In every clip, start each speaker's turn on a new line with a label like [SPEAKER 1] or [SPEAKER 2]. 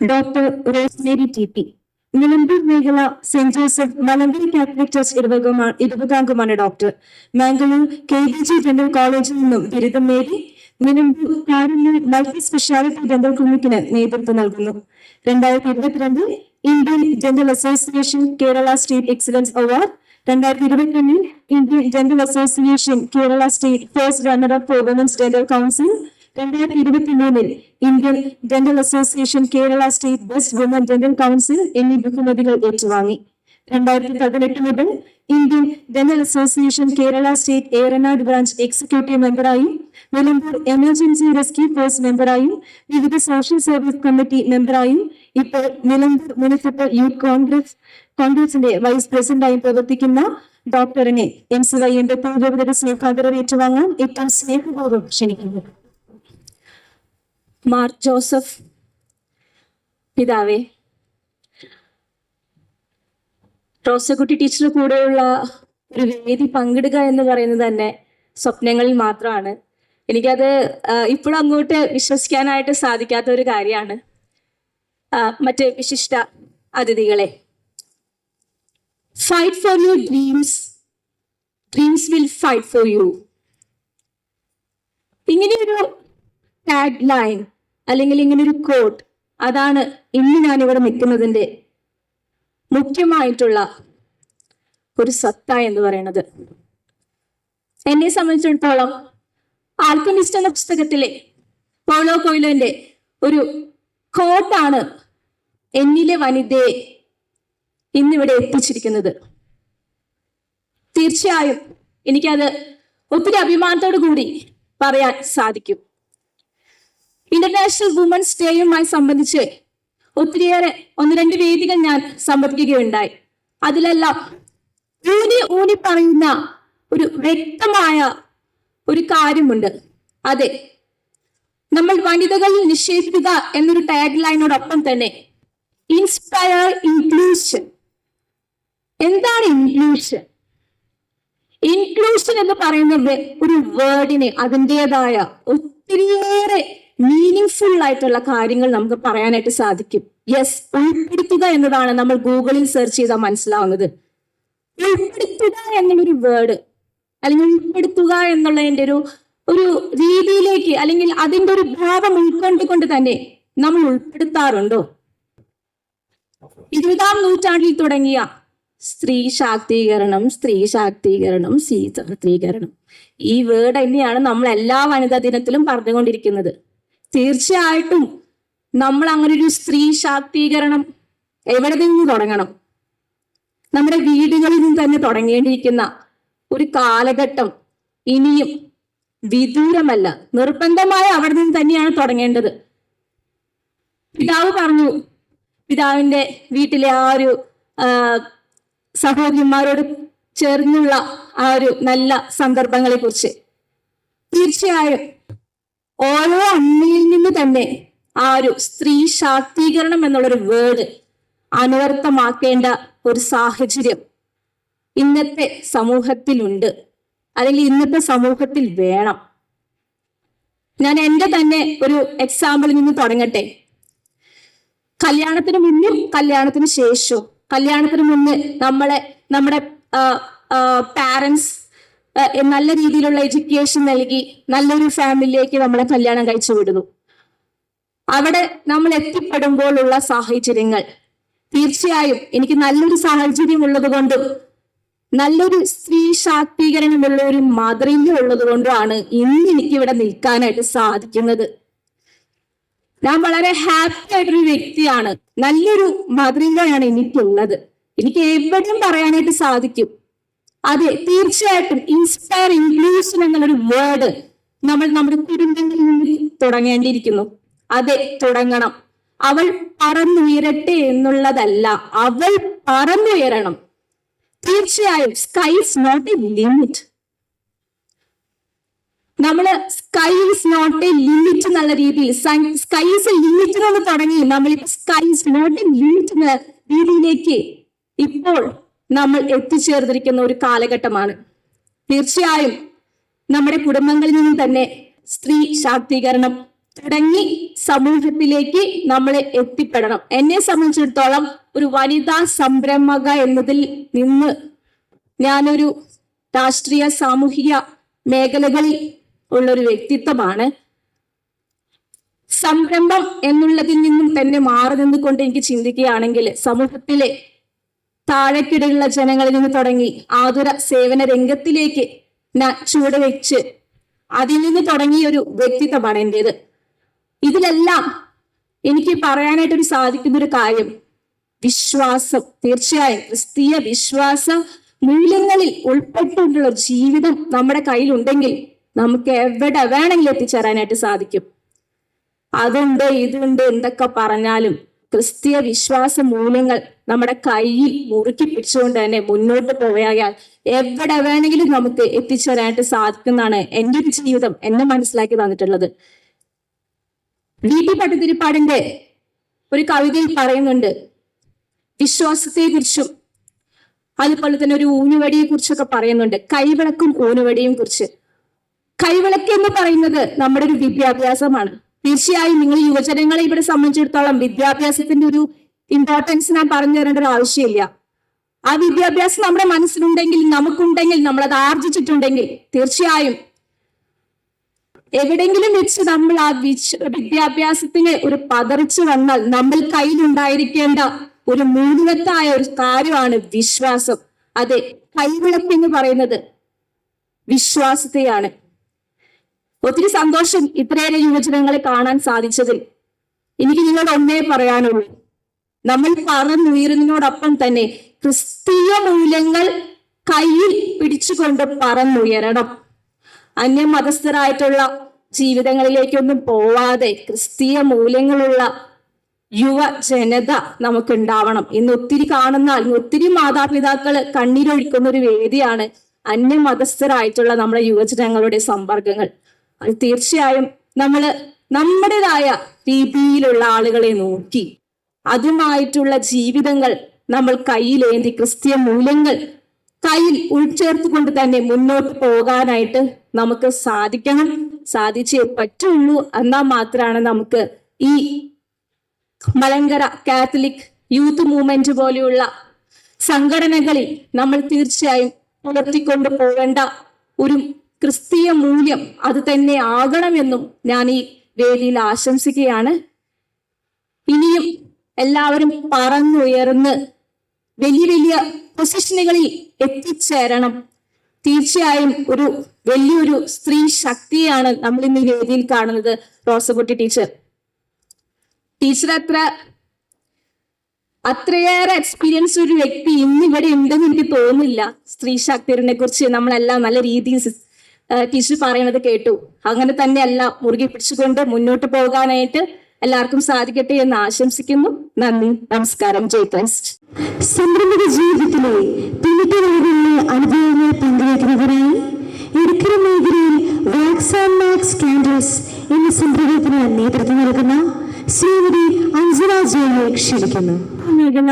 [SPEAKER 1] Doctor Rosemary T P. Nilambur മേഖല saint Joseph Malankara Catholic church ഇരുപതാം ഇരുപതാംഗമാണ് doctor. Mangalore K D G dental കോളേജിൽ നിന്നും ബിരുദം നേടി Nilambur Karunya multi speciality dental ക്ലിനിക്കിന് നേതൃത്വം നൽകുന്നു. രണ്ടായിരത്തി ഇരുപത്തിരണ്ടിൽ Indian dental association Kerala state excellence award. രണ്ടായിരത്തി ഇരുപത്തിരണ്ടിൽ Indian dental association Kerala state first runner up women's dental council രണ്ടായിരത്തി ഇരുപത്തി മൂന്നിൽ Indian dental association Kerala state best woman dental council എന്നീ ബഹുമതികൾ ഏറ്റുവാങ്ങി. രണ്ടായിരത്തി പതിനെട്ട് മുതൽ Indian dental association Kerala state Eranad branch executive മെമ്പറായും Nilambur emergency rescue force മെമ്പറായും വിവിധ സോഷ്യൽ സർവീസ് കമ്മിറ്റി മെമ്പറായും ഇപ്പോൾ നിലമ്പൂർ മുനിസിപ്പൽ യൂത്ത് കോൺഗ്രസ് കോൺഗ്രസിന്റെ വൈസ് പ്രസിഡന്റായും പ്രവർത്തിക്കുന്ന ഡോക്ടറിനെ എം സി വൈ എന്റെ പൂർവതര സ്നേഹാദരം ഏറ്റുവാങ്ങാൻ ഏറ്റവും സ്നേഹപൂർവം ക്ഷണിക്കുന്നു. മാർ ജോസഫ്. പിതാവേ റോസക്കുട്ടി ടീച്ചറിന് കൂടെയുള്ള ഒരു വേദി പങ്കിടുക എന്ന് പറയുന്നത് തന്നെ സ്വപ്നങ്ങളിൽ മാത്രമാണ്. എനിക്കത് ഇപ്പോഴും അങ്ങോട്ട് വിശ്വസിക്കാനായിട്ട് സാധിക്കാത്ത ഒരു കാര്യമാണ് മറ്റ് വിശിഷ്ട അതിഥികളെ. Fight for your dreams dreams will fight for you ഇങ്ങനെയൊരു ടാഗ് ലൈൻ അല്ലെങ്കിൽ ഇങ്ങനെ ഒരു കോട്ട് അതാണ് ഇന്ന് ഞാൻ ഇവിടെ നിൽക്കുന്നതിന്റെ മുഖ്യമായിട്ടുള്ള ഒരു സത്ത എന്ന് പറയുന്നത്. എന്നെ സംബന്ധിച്ചിടത്തോളം ആൽക്കമിസ്റ്റ് എന്ന പുസ്തകത്തിലെ പോളോ കൊയിലോന്റെ ഒരു കോട്ടാണ് എന്നിലെ വനിതയെ ഇന്നിവിടെ എത്തിച്ചിരിക്കുന്നത്. തീർച്ചയായും എനിക്കത് ഒത്തിരി അഭിമാനത്തോടു കൂടി പറയാൻ സാധിക്കും. ഇന്റർനാഷണൽ വുമൻസ് ഡേയുമായി സംബന്ധിച്ച് ഒത്തിരിയേറെ ഒന്ന് രണ്ട് വേദികൾ ഞാൻ സമർപ്പിക്കുകയുണ്ടായി അതിലെല്ലാം ഊനി ഊനി പറയുന്ന ഒരു വ്യക്തമായ ഒരു കാര്യമുണ്ട്. അതെ നമ്മൾ വനിതകളിൽ നിഷേധിക്കുക എന്നൊരു ടാഗ് ലൈനോടൊപ്പം തന്നെ ഇൻസ്പയർ ഇൻക്ലൂഷൻ എന്താണ് ഇൻക്ലൂഷൻ ഇൻക്ലൂഷൻ എന്ന് പറയുന്നത് ഒരു വേർഡിന് അതിന്റെതായ ഒത്തിരിയേറെ മീനിങ് ഫുൾ ആയിട്ടുള്ള കാര്യങ്ങൾ നമുക്ക് പറയാനായിട്ട് സാധിക്കും. യെസ് ഉൾപ്പെടുത്തുക എന്നതാണ് നമ്മൾ ഗൂഗിളിൽ സെർച്ച് ചെയ്താൽ മനസ്സിലാവുന്നത്. ഉൾപ്പെടുത്തുക എന്നുള്ളൊരു വേർഡ് അല്ലെങ്കിൽ ഉൾപ്പെടുത്തുക എന്നുള്ളതിന്റെ ഒരു ഒരു രീതിയിലേക്ക് അല്ലെങ്കിൽ അതിന്റെ ഒരു ഭാവം ഉൾക്കൊണ്ടുകൊണ്ട് തന്നെ നമ്മൾ ഉൾപ്പെടുത്താറുണ്ടോ? ഇരുപതാം നൂറ്റാണ്ടിൽ തുടങ്ങിയ സ്ത്രീ ശാക്തീകരണം സ്ത്രീ ശാക്തീകരണം സ്ത്രീ ശാക്തീകരണം. ഈ വേർഡ് തന്നെയാണ് നമ്മൾ എല്ലാ വനിതാ ദിനത്തിലും പറഞ്ഞുകൊണ്ടിരിക്കുന്നത്. തീർച്ചയായിട്ടും നമ്മൾ അങ്ങനെ ഒരു സ്ത്രീ ശാക്തീകരണം എവിടെ നിന്ന് തുടങ്ങണം? നമ്മുടെ വീടുകളിൽ നിന്ന് തന്നെ തുടങ്ങേണ്ടിയിരിക്കുന്ന ഒരു കാലഘട്ടം ഇനിയും വിദൂരമല്ല നിർബന്ധമായ അവിടെ നിന്ന് തന്നെയാണ് തുടങ്ങേണ്ടത്. പിതാവ് പറഞ്ഞു പിതാവിന്റെ വീട്ടിലെ ആ ഒരു സഹോദരിമാരോട് ചേർന്നുള്ള ആ ഒരു നല്ല സന്ദർഭങ്ങളെ കുറിച്ച് തീർച്ചയായും ഓരോ അമ്മയിൽ നിന്ന് തന്നെ ആ ഒരു സ്ത്രീ ശാക്തീകരണം എന്നുള്ളൊരു വേർഡ് അനുവർത്തമാക്കേണ്ട ഒരു സാഹചര്യം ഇന്നത്തെ സമൂഹത്തിലുണ്ട്. അല്ലെങ്കിൽ ഇന്നത്തെ സമൂഹത്തിൽ വേണം. ഞാൻ എന്റെ തന്നെ ഒരു എക്സാമ്പിളിൽ നിന്ന് തുടങ്ങട്ടെ. കല്യാണത്തിന് മുന്നും കല്യാണത്തിന് ശേഷവും കല്യാണത്തിന് മുന്നേ നമ്മളെ നമ്മുടെ പാരൻസ് നല്ല രീതിയിലുള്ള എഡ്യൂക്കേഷൻ നൽകി നല്ലൊരു ഫാമിലിയിലേക്ക് നമ്മളെ കല്യാണം കഴിച്ചു വിടുന്നു. അവിടെ നമ്മൾ എത്തിപ്പെടുമ്പോഴുള്ള സാഹചര്യങ്ങൾ. തീർച്ചയായും എനിക്ക് നല്ലൊരു സാഹചര്യം ഉള്ളത് കൊണ്ടും നല്ലൊരു സ്ത്രീ ശാക്തീകരണമുള്ള ഒരു മാതൃക ഉള്ളത് കൊണ്ടുമാണ് ഇന്ന് എനിക്ക് ഇവിടെ നിൽക്കാനായിട്ട് സാധിക്കുന്നത്. ഞാൻ വളരെ ഹാപ്പി ആയിട്ടൊരു വ്യക്തിയാണ്. നല്ലൊരു മാതൃകയാണ് എനിക്കുള്ളത്. എനിക്ക് എവിടെയും പറയാനായിട്ട് സാധിക്കും. അതെ തീർച്ചയായിട്ടും ഇൻസ്പയർ ഇൻക്ലൂഷൻ എന്നുള്ളൊരു വേർഡ് നമ്മൾ നമ്മുടെ കുടുംബങ്ങളിൽ നിന്ന് തുടങ്ങേണ്ടിയിരിക്കുന്നു. അതെ തുടങ്ങണം. അവൾ പറന്നുയരട്ടെ എന്നുള്ളതല്ല അവൾ പറന്നുയരണം. തീർച്ചയായും sky is not a limit നമ്മൾ sky is not a limit എന്നുള്ള രീതിയിൽ സ്കൈ ഇസ് എ ലിമിറ്റ് എന്ന് തുടങ്ങി നമ്മൾ sky is not a limit എന്ന രീതിയിലേക്ക് ഇപ്പോൾ നമ്മൾ എത്തിച്ചേർന്നിരിക്കുന്ന ഒരു കാലഘട്ടമാണ്. തീർച്ചയായും നമ്മുടെ കുടുംബങ്ങളിൽ നിന്ന് തന്നെ സ്ത്രീ ശാക്തീകരണം തുടങ്ങി സമൂഹത്തിലേക്ക് നമ്മളെ എത്തിപ്പെടണം. എന്നെ സംബന്ധിച്ചിടത്തോളം ഒരു വനിതാ സംരംഭക എന്നതിൽ നിന്ന് ഞാനൊരു രാഷ്ട്രീയ സാമൂഹിക മേഖലകളിൽ ഉള്ളൊരു വ്യക്തിത്വമാണ്. സംരംഭം എന്നുള്ളതിൽ നിന്നും തന്നെ മാറി നിന്നുകൊണ്ട് എനിക്ക് ചിന്തിക്കുകയാണെങ്കിൽ സമൂഹത്തിലെ താഴെക്കിടയിലുള്ള ജനങ്ങളിൽ നിന്ന് തുടങ്ങി ആതുര സേവന രംഗത്തിലേക്ക് ഞാൻ ചുവടുവെച്ച് അതിൽ നിന്ന് തുടങ്ങിയ ഒരു വ്യക്തിത്വമാണ് എന്റെത് ഇതിലെല്ലാം എനിക്ക് പറയാനായിട്ടൊരു സാധിക്കുന്ന ഒരു കാര്യം വിശ്വാസം തീർച്ചയായും ക്രിസ്തീയ വിശ്വാസ മൂല്യങ്ങളിൽ ഉൾപ്പെട്ടുകൊണ്ടുള്ള ഒരു ജീവിതം നമ്മുടെ കയ്യിലുണ്ടെങ്കിൽ നമുക്ക് എവിടെ വേണമെങ്കിലും എത്തിച്ചേരാനായിട്ട് സാധിക്കും. അതുണ്ട് ഇതുണ്ട് എന്തൊക്കെ പറഞ്ഞാലും ക്രിസ്തീയ വിശ്വാസ മൂല്യങ്ങൾ നമ്മുടെ കയ്യിൽ മുറുക്കി പിടിച്ചുകൊണ്ട് തന്നെ മുന്നോട്ട് പോയാൽ എവിടെ വേണമെങ്കിലും നമുക്ക് എത്തിച്ചേരാനായിട്ട് സാധിക്കുന്നതാണ് എന്റെ ഒരു ജീവിതം എന്നെ മനസ്സിലാക്കി തന്നിട്ടുള്ളത്. വി ടി പട്ടതിരിപ്പാടിന്റെ ഒരു കവിതയിൽ പറയുന്നുണ്ട് വിശ്വാസത്തെ കുറിച്ചും അതുപോലെ തന്നെ ഒരു ഊനുവടിയെ കുറിച്ചൊക്കെ പറയുന്നുണ്ട്. കൈവിളക്കും ഊനുവടിയും കുറിച്ച്. കൈവിളക്ക് എന്ന് പറയുന്നത് നമ്മുടെ ഒരു വിദ്യാഭ്യാസമാണ്. തീർച്ചയായും നിങ്ങൾ യുവജനങ്ങളെ ഇവിടെ സംബന്ധിച്ചിടത്തോളം വിദ്യാഭ്യാസത്തിന്റെ ഒരു ഇമ്പോർട്ടൻസ് ഞാൻ പറഞ്ഞു തരേണ്ട ഒരു ആവശ്യമില്ല. ആ വിദ്യാഭ്യാസം നമ്മുടെ മനസ്സിലുണ്ടെങ്കിൽ നമുക്കുണ്ടെങ്കിൽ നമ്മൾ അത് ആർജിച്ചിട്ടുണ്ടെങ്കിൽ തീർച്ചയായും എവിടെങ്കിലും വെച്ച് നമ്മൾ ആ വിദ്യാഭ്യാസത്തിന് ഒരു പതറിച്ചു വന്നാൽ നമ്മൾ കയ്യിലുണ്ടായിരിക്കേണ്ട ഒരു മൂലത്തായ ഒരു കാര്യമാണ് വിശ്വാസം. അതെ കൈവിളപ്പ് എന്ന് പറയുന്നത് വിശ്വാസത്തെയാണ്. ഒത്തിരി സന്തോഷം ഇത്രയേറെ യുവജനങ്ങളെ കാണാൻ സാധിച്ചതിൽ. എനിക്ക് നിങ്ങളോട് ഒന്നേ പറയാനുള്ളൂ. നമ്മൾ പറന്നുയരുന്നതിനോടൊപ്പം തന്നെ ക്രിസ്തീയ മൂല്യങ്ങൾ കയ്യിൽ പിടിച്ചുകൊണ്ട് പറന്നുയരണം. അന്യമതസ്ഥരായിട്ടുള്ള ജീവിതങ്ങളിലേക്കൊന്നും പോവാതെ ക്രിസ്തീയ മൂല്യങ്ങളുള്ള യുവ ജനത നമുക്ക് ഉണ്ടാവണം ഇന്ന് ഒത്തിരി കാണുന്ന ഒത്തിരി മാതാപിതാക്കൾ കണ്ണീരൊഴിക്കുന്ന ഒരു വേദിയാണ് അന്യമതസ്ഥരായിട്ടുള്ള നമ്മുടെ യുവജനങ്ങളുടെ സമ്പർക്കങ്ങൾ. തീർച്ചയായും നമ്മൾ നമ്മുടേതായ രീതിയിലുള്ള ആളുകളെ നോക്കി അതുമായിട്ടുള്ള ജീവിതങ്ങൾ നമ്മൾ കയ്യിലേന്തി ക്രിസ്തീയ മൂല്യങ്ങൾ കയ്യിൽ ഉൾച്ചേർത്തുകൊണ്ട് തന്നെ മുന്നോട്ട് പോകാനായിട്ട് നമുക്ക് സാധിക്കണം. സാധിച്ചേ പറ്റുള്ളൂ എന്നാൽ മാത്രമാണ് നമുക്ക് ഈ മലങ്കര കാത്തലിക് യൂത്ത് മൂവ്മെന്റ് പോലെയുള്ള സംഘടനകളിൽ നമ്മൾ തീർച്ചയായും പുലർത്തിക്കൊണ്ട് പോകേണ്ട ഒരു ക്രിസ്തീയ മൂല്യം അത് തന്നെ ആകണമെന്നും ഞാൻ ഈ വേദിയിൽ ആശംസിക്കുകയാണ്. ഇനിയും എല്ലാവരും പറന്നുയർന്ന് വലിയ വലിയ പൊസിഷനുകളിൽ എത്തിച്ചേരണം. തീർച്ചയായും ഒരു വലിയൊരു സ്ത്രീ ശക്തിയാണ് നമ്മൾ ഇന്ന് വേദിയിൽ കാണുന്നത് റോസകുട്ടി ടീച്ചർ. ടീച്ചർ അത്ര അത്രയേറെ എക്സ്പീരിയൻസ് ഒരു വ്യക്തി ഇന്നിവിടെ ഉണ്ടെന്ന് എനിക്ക് തോന്നുന്നില്ല. സ്ത്രീ ശാക്തിരനെ കുറിച്ച് നമ്മളെല്ലാം നല്ല രീതിയിൽ ടീച്ചർ പറയുന്നത് കേട്ടു. അങ്ങനെ തന്നെയല്ല മുറുകെ പിടിച്ചുകൊണ്ട് മുന്നോട്ട് പോകാനായിട്ട് എല്ലാവർക്കും സാധിക്കട്ടെ എന്ന് ആശംസിക്കുന്നു. നന്ദി നമസ്കാരം ജയ് ക്രൈസ്റ്റ്.
[SPEAKER 2] സംരംഭക ജീവിതത്തിലെ അനുഭവങ്ങൾ പങ്കുവയ്ക്കുന്നതിനായി ഇടുക്കര മേഖലയിൽ വാക്സ് ആൻഡ് മാക്സ് കാൻഡൽസ് എന്ന സംരംഭത്തിന് നേതൃത്വം നൽകുന്ന ശ്രീമതി അഞ്ജന ജോയെ ക്ഷണിക്കുന്നു. മേഖല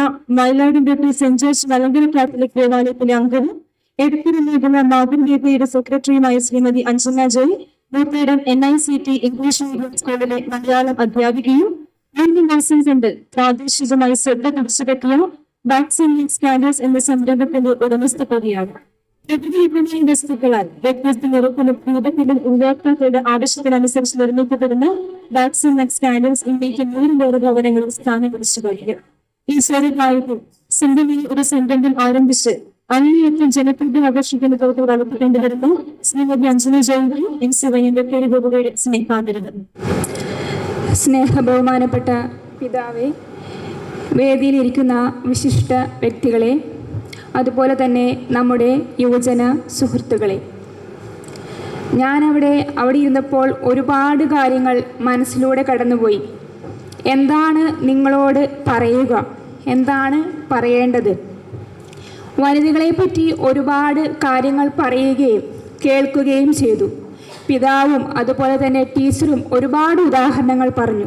[SPEAKER 2] സെന്റ് ജോർജ് മലങ്കര കാത്തലിക് ദേവാലയത്തിലെ അംഗവും എടക്കര മേഖല മാതൃ ദേവിയുടെ സെക്രട്ടറിയുമായ Shrimati Anjana Joy Moothedam N I C T English medium സ്കൂളിലെ മലയാളം അധ്യാപികയും മൂന്ന് മാസം കൊണ്ട് പ്രാദേശികമായി ശ്രദ്ധ പിടിച്ചുപറ്റിയ വാക്സിൻ സ്കാനേഴ്സ് എന്ന സംരംഭത്തിന്റെ ഉടമസ്ഥ ഉടമസ്ഥതയാണ്. വിപണി വസ്തുക്കളാൽ വ്യത്യസ്ത നിറത്തിലും രൂപത്തിലും ഉപയോക്താക്കളുടെ ആവശ്യത്തിനനുസരിച്ച് നിർമ്മിക്കപ്പെടുന്ന വാക്സിൻ സ്കാനേഴ്സ് ഇന്ത്യയ്ക്ക് നൂറിലേറെ ഭവനങ്ങളിൽ സ്ഥാനം പിടിച്ചു കഴിഞ്ഞു. ഈ ചെറുതായിട്ട് സിംഗിളി ഒരു സംരംഭം ആരംഭിച്ച് അങ്ങേയറ്റം ജനപ്രീതി ആകർഷിക്കുന്ന തോതിൽ വളർത്തിക്കൊണ്ടുവരുന്ന ശ്രീമതി അഞ്ജന ജയന്തി എം സി വൈന്റെ പേരുകളുടെ സ്നേഹാദരവ്
[SPEAKER 3] സ്നേഹ ബഹുമാനപ്പെട്ട പിതാവെ വേദിയിലിരിക്കുന്ന വിശിഷ്ട വ്യക്തികളെ അതുപോലെ തന്നെ നമ്മുടെ യുവജന സുഹൃത്തുക്കളെ. ഞാനവിടെ അവിടെ ഇരുന്നപ്പോൾ ഒരുപാട് കാര്യങ്ങൾ മനസ്സിലൂടെ കടന്നുപോയി. എന്താണ് നിങ്ങളോട് പറയുക? എന്താണ് പറയേണ്ടത്? വനിതകളെ പറ്റി ഒരുപാട് കാര്യങ്ങൾ പറയുകയും കേൾക്കുകയും ചെയ്തു. പിതാവും അതുപോലെ തന്നെ ടീച്ചറും ഒരുപാട് ഉദാഹരണങ്ങൾ പറഞ്ഞു.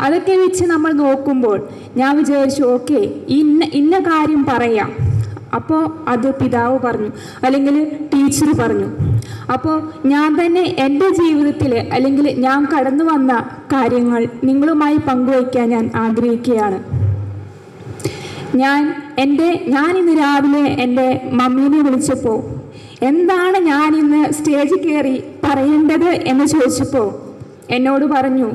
[SPEAKER 3] അതൊക്കെ വെച്ച് നമ്മൾ നോക്കുമ്പോൾ ഞാൻ വിചാരിച്ചു ഓക്കെ ഇന്ന ഇന്ന കാര്യം പറയാം. അപ്പോൾ അത് പിതാവ് പറഞ്ഞു അല്ലെങ്കിൽ ടീച്ചർ പറഞ്ഞു. അപ്പോൾ ഞാൻ തന്നെ എന്റെ ജീവിതത്തിൽ അല്ലെങ്കിൽ ഞാൻ കടന്നു വന്ന കാര്യങ്ങൾ നിങ്ങളുമായി പങ്കുവയ്ക്കാൻ ഞാൻ ആഗ്രഹിക്കുകയാണ്. ഞാൻ എന്റെ ഞാൻ ഇന്ന് രാവിലെ എന്റെ മമ്മീനെ വിളിച്ചപ്പോൾ എന്താണ് ഞാൻ ഇന്ന് സ്റ്റേജിൽ കയറി പറയേണ്ടത്? എന്ന് ചോദിച്ചപ്പോൾ എന്നോട് പറഞ്ഞു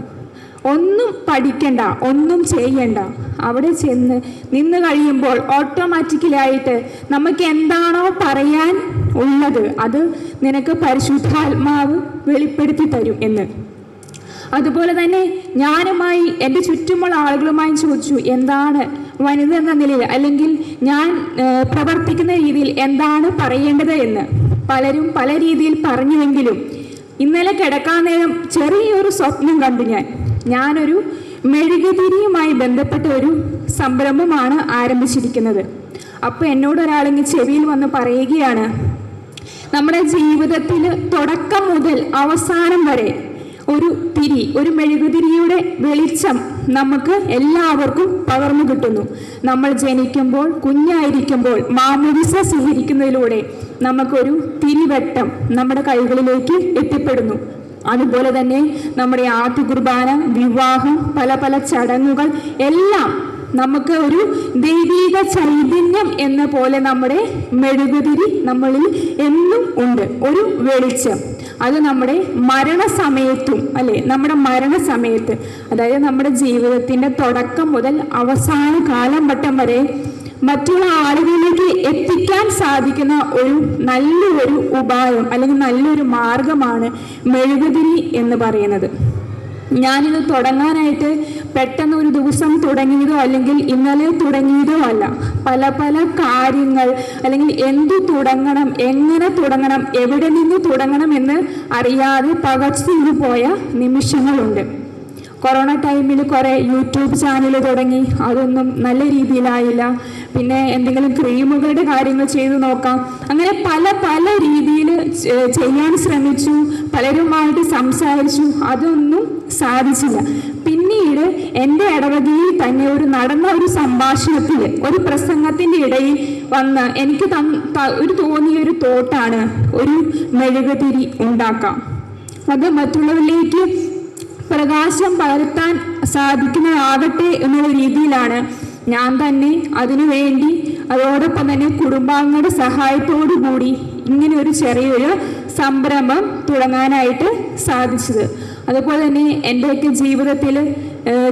[SPEAKER 3] ഒന്നും പഠിക്കണ്ട ഒന്നും ചെയ്യണ്ട. അവിടെ ചെന്ന് നിന്ന് കഴിയുമ്പോൾ ഓട്ടോമാറ്റിക്കലായിട്ട് നമുക്ക് എന്താണോ പറയാൻ ഉള്ളത് അത് നിനക്ക് പരിശുദ്ധാത്മാവ് വെളിപ്പെടുത്തി തരും എന്ന്. അതുപോലെ തന്നെ ഞാനുമായി എന്റെ ചുറ്റുമുള്ള ആളുകളുമായി ചോദിച്ചു എന്താണ് വനിത എന്ന നിലയിൽ അല്ലെങ്കിൽ ഞാൻ പ്രവർത്തിക്കുന്ന രീതിയിൽ എന്താണ് പറയേണ്ടത് എന്ന് പലരും പല രീതിയിൽ പറഞ്ഞുവെങ്കിലും ഇന്നലെ കിടക്കാൻ നേരം ചെറിയൊരു സ്വപ്നം കണ്ടു ഞാൻ. ഞാനൊരു മെഴുകുതിരിയുമായി ബന്ധപ്പെട്ട ഒരു സംരംഭമാണ് ആരംഭിച്ചിരിക്കുന്നത്. അപ്പോൾ എന്നോട് ഒരാളെങ്കിൽ ചെവിയിൽ വന്ന് പറയുകയാണ് നമ്മുടെ ജീവിതത്തിൽ തുടക്കം മുതൽ അവസാനം വരെ ഒരു തിരി ഒരു മെഴുകുതിരിയുടെ വെളിച്ചം നമുക്ക് എല്ലാവർക്കും പകർന്നു കിട്ടുന്നു. നമ്മൾ ജനിക്കുമ്പോൾ കുഞ്ഞായിരിക്കുമ്പോൾ മാമുദിസ സ്വീകരിക്കുന്നതിലൂടെ നമുക്കൊരു തിരിവട്ടം നമ്മുടെ കൈകളിലേക്ക് എത്തിപ്പെടുന്നു. അതുപോലെ തന്നെ നമ്മുടെ ആദ്യ കുർബാന വിവാഹം പല പല ചടങ്ങുകൾ എല്ലാം നമുക്ക് ഒരു ദൈവീക ചൈതന്യം എന്ന പോലെ നമ്മുടെ മെഴുകുതിരി നമ്മളിൽ എന്നും ഉണ്ട്. ഒരു വെളിച്ചം. അത് നമ്മുടെ മരണസമയത്തും അല്ലെ? നമ്മുടെ മരണസമയത്ത് അതായത് നമ്മുടെ ജീവിതത്തിന്റെ തുടക്കം മുതൽ അവസാന കാലം വട്ടം വരെ മറ്റുള്ള ആളുകളിലേക്ക് എത്തിക്കാൻ സാധിക്കുന്ന ഒരു നല്ലൊരു ഉപായം അല്ലെങ്കിൽ നല്ലൊരു മാർഗമാണ് മെഴുകുതിരി എന്ന് പറയുന്നത്. ഞാനിത് തുടങ്ങാനായിട്ട് പെട്ടെന്ന് ഒരു ദിവസം തുടങ്ങിയതോ അല്ലെങ്കിൽ ഇന്നലെ തുടങ്ങിയതോ അല്ല. പല പല കാര്യങ്ങൾ അല്ലെങ്കിൽ എന്തു തുടങ്ങണം എങ്ങനെ തുടങ്ങണം എവിടെ നിന്ന് തുടങ്ങണം എന്ന് അറിയാതെ പകച്ചു പോയ നിമിഷങ്ങളുണ്ട്. കൊറോണ ടൈമിൽ കുറേ യൂട്യൂബ് ചാനൽ തുടങ്ങി. അതൊന്നും നല്ല രീതിയിലായില്ല. പിന്നെ എന്തെങ്കിലും ക്രീമുകളുടെ കാര്യങ്ങൾ ചെയ്തു നോക്കാം. അങ്ങനെ പല പല രീതിയിൽ ചെയ്യാൻ ശ്രമിച്ചു. പലരുമായിട്ട് സംസാരിച്ചു. അതൊന്നും സാധിച്ചില്ല. പിന്നീട് എന്റെ ഇടവകയിൽ തന്നെ ഒരു നടന്ന ഒരു സംഭാഷണത്തിൽ ഒരു പ്രസംഗത്തിന്റെ ഇടയിൽ വന്ന് എനിക്ക് ഒരു തോന്നിയ ഒരു തോട്ടാണ് ഒരു മെഴുകുതിരി ഉണ്ടാക്കാം. അത് മറ്റുള്ളവരിലേക്ക് പ്രകാശം പകർത്താൻ സാധിക്കുന്നതാകട്ടെ എന്നുള്ള രീതിയിലാണ്. ഞാൻ തന്നെ അതിനുവേണ്ടി അതോടൊപ്പം തന്നെ കുടുംബാംഗങ്ങളുടെ സഹായത്തോടു കൂടി ഇങ്ങനെ ഒരു ചെറിയൊരു സംരംഭം തുടങ്ങാനായിട്ട് സാധിച്ചത്. അതുപോലെ തന്നെ എന്റെയൊക്കെ ജീവിതത്തിൽ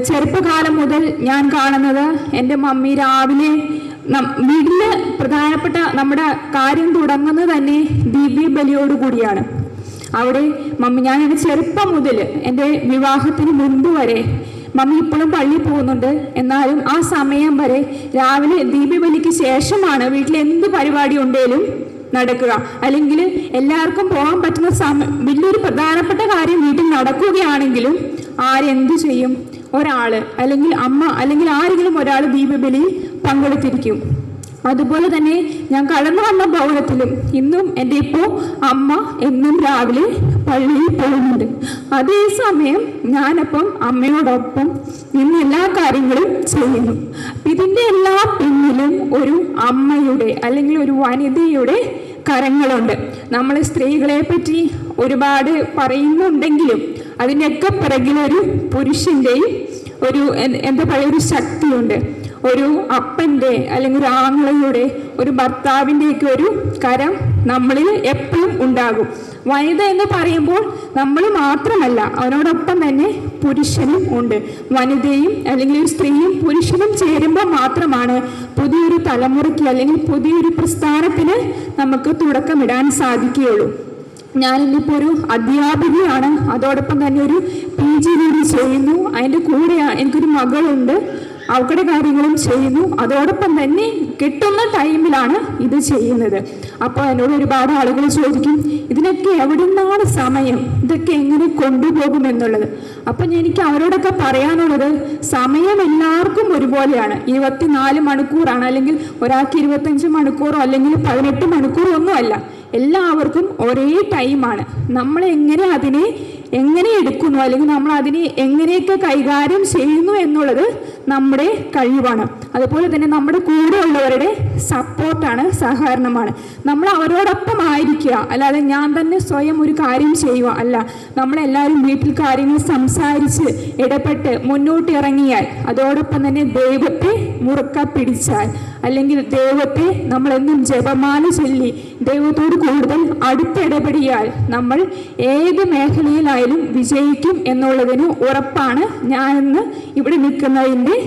[SPEAKER 3] ചെറുപ്പകാലം മുതൽ ഞാൻ കാണുന്നത് എന്റെ മമ്മി രാവിലെ വീട്ടിൽ പ്രധാനപ്പെട്ട നമ്മുടെ കാര്യം തുടങ്ങുന്നത് തന്നെ ദിവ്യ ബലിയോട് കൂടിയാണ്. അവിടെ മമ്മി ഞാൻ എന്റെ ചെറുപ്പം മുതൽ എന്റെ വിവാഹത്തിന് മുൻപ് വരെ മമ്മി ഇപ്പോഴും പള്ളി പോകുന്നുണ്ട്. എന്നാലും ആ സമയം വരെ രാവിലെ ദീപവലിക്ക് ശേഷമാണ് വീട്ടിൽ എന്ത് പരിപാടി ഉണ്ടെങ്കിലും നടക്കുക. അല്ലെങ്കിൽ എല്ലാവർക്കും പോകാൻ പറ്റുന്ന സമ വലിയൊരു പ്രധാനപ്പെട്ട കാര്യം വീട്ടിൽ നടക്കുകയാണെങ്കിലും ആരെന്ത് ചെയ്യും? ഒരാൾ അല്ലെങ്കിൽ അമ്മ അല്ലെങ്കിൽ ആരെങ്കിലും ഒരാൾ ദീപബലി പങ്കെടുത്തിരിക്കും. അതുപോലെ തന്നെ ഞാൻ കടന്നു വന്ന ഭവനത്തിലും ഇന്നും എന്റെ ഇപ്പോൾ അമ്മ എന്നും രാവിലെ പള്ളിയിൽ പോകുന്നുണ്ട്. അതേസമയം ഞാനപ്പം അമ്മയോടൊപ്പം ഇന്ന് എല്ലാ കാര്യങ്ങളും ചെയ്യുന്നു. ഇതിന്റെ എല്ലാ പിന്നിലും ഒരു അമ്മയുടെ അല്ലെങ്കിൽ ഒരു വനിതയുടെ കരങ്ങളുണ്ട്. നമ്മൾ സ്ത്രീകളെ പറ്റി ഒരുപാട് പറയുന്നുണ്ടെങ്കിലും അതിന്റെയൊക്കെ പിറകിലൊരു പുരുഷന്റെയും ഒരു എന്താ പറയുക ഒരു ശക്തിയുണ്ട്. ഒരു അപ്പന്റെ അല്ലെങ്കിൽ ഒരു ആങ്ങളയുടെ ഒരു ഭർത്താവിന്റെയൊക്കെ ഒരു കരം നമ്മളിൽ എപ്പോഴും ഉണ്ടാകും. വനിത എന്ന് പറയുമ്പോൾ നമ്മൾ മാത്രമല്ല അവനോടൊപ്പം തന്നെ പുരുഷനും ഉണ്ട്. വനിതയും അല്ലെങ്കിൽ ഒരു സ്ത്രീയും പുരുഷനും ചേരുമ്പോൾ മാത്രമാണ് പുതിയൊരു തലമുറയ്ക്ക് അല്ലെങ്കിൽ പുതിയൊരു പ്രസ്ഥാനത്തിന് നമുക്ക് തുടക്കമിടാൻ സാധിക്കുകയുള്ളൂ. ഞാൻ ഇന്നിപ്പോൾ ഒരു അധ്യാപികയാണ്. അതോടൊപ്പം തന്നെ ഒരു പി ജി കൂടി ചെയ്യുന്നു. അതിന്റെ കൂടെ എനിക്കൊരു മകളുണ്ട്. അവരുടെ കാര്യങ്ങളും ചെയ്യുന്നു. അതോടൊപ്പം തന്നെ കിട്ടുന്ന ടൈമിലാണ് ഇത് ചെയ്യുന്നത്. അപ്പോൾ എന്നോട് ഒരുപാട് ആളുകൾ ചോദിക്കും ഇതിനൊക്കെ എവിടെ നിന്നാണ് സമയം? ഇതൊക്കെ എങ്ങനെ കൊണ്ടുപോകും എന്നുള്ളത്? അപ്പം എനിക്ക് അവരോടൊക്കെ പറയാനുള്ളത് സമയം എല്ലാവർക്കും ഒരുപോലെയാണ്. ഇരുപത്തിനാല് മണിക്കൂറാണ്. അല്ലെങ്കിൽ ഒരാൾക്ക് ഇരുപത്തഞ്ച് മണിക്കൂറോ അല്ലെങ്കിൽ പതിനെട്ട് മണിക്കൂറോ ഒന്നുമല്ല എല്ലാവർക്കും ഒരേ ടൈമാണ്. നമ്മൾ എങ്ങനെ അതിനെ എങ്ങനെ എടുക്കുന്നു? അല്ലെങ്കിൽ നമ്മൾ അതിനെ എങ്ങനെയൊക്കെ കൈകാര്യം ചെയ്യുന്നു എന്നുള്ളത് നമ്മുടെ കഴിവാണ്. അതുപോലെ തന്നെ നമ്മുടെ കൂടെ ഉള്ളവരുടെ സപ്പോർട്ടാണ് സഹകരണമാണ്. നമ്മൾ അവരോടൊപ്പം ആയിരിക്കുക. അല്ലാതെ ഞാൻ തന്നെ സ്വയം ഒരു കാര്യം ചെയ്യുക അല്ല. നമ്മളെല്ലാവരും വീട്ടിൽ കാര്യങ്ങൾ സംസാരിച്ച് ഇടപെട്ട് മുന്നോട്ട് ഇറങ്ങിയാൽ അതോടൊപ്പം തന്നെ ദൈവത്തെ മുറുക്ക പിടിച്ചാൽ അല്ലെങ്കിൽ ദൈവത്തെ നമ്മൾ എന്നും ജപമാല ചൊല്ലി ദൈവത്തോട് കൂടുതൽ അടുത്തിടപെടിയാൽ നമ്മൾ ഏത് മേഖലയിലായാലും വിജയിക്കും എന്നുള്ളതിന് ഉറപ്പാണ് ഞാനിന്ന് ഇവിടെ നിൽക്കുന്നതിന്റെ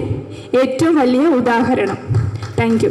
[SPEAKER 3] ഏറ്റവും വലിയ ഉദാഹരണം. താങ്ക്